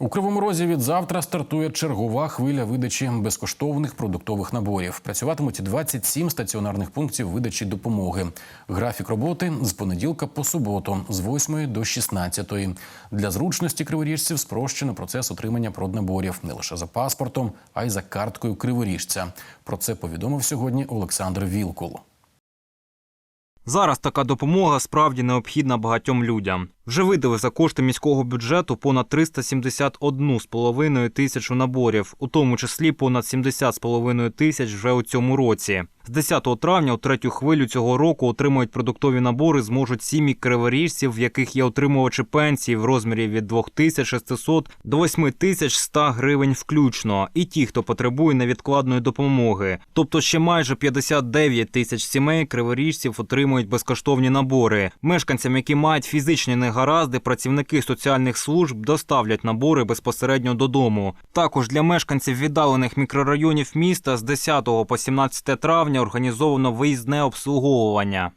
У Кривому Розі від завтра стартує чергова хвиля видачі безкоштовних продуктових наборів. Працюватимуть 27 стаціонарних пунктів видачі допомоги. Графік роботи з понеділка по суботу з 8 до 16. Для зручності криворіжців спрощено процес отримання проднаборів не лише за паспортом, а й за карткою криворіжця. Про це повідомив сьогодні Олександр Вілкул. Зараз така допомога справді необхідна багатьом людям. Вже видали за кошти міського бюджету понад 371,5 тисячу наборів, у тому числі понад 70,5 тисяч вже у цьому році. З 10 травня у третю хвилю цього року отримують продуктові набори зможуть сім'ї криворіжців, в яких є отримувачі пенсії в розмірі від 2600 до 8100 гривень включно, і ті, хто потребує невідкладної допомоги. Тобто ще майже 59 тисяч сімей криворіжців отримують безкоштовні набори. Мешканцям, які мають фізичні негаразди, працівники соціальних служб доставлять набори безпосередньо додому. Також для мешканців віддалених мікрорайонів міста з 10 по 17 травня організовано виїзне обслуговування.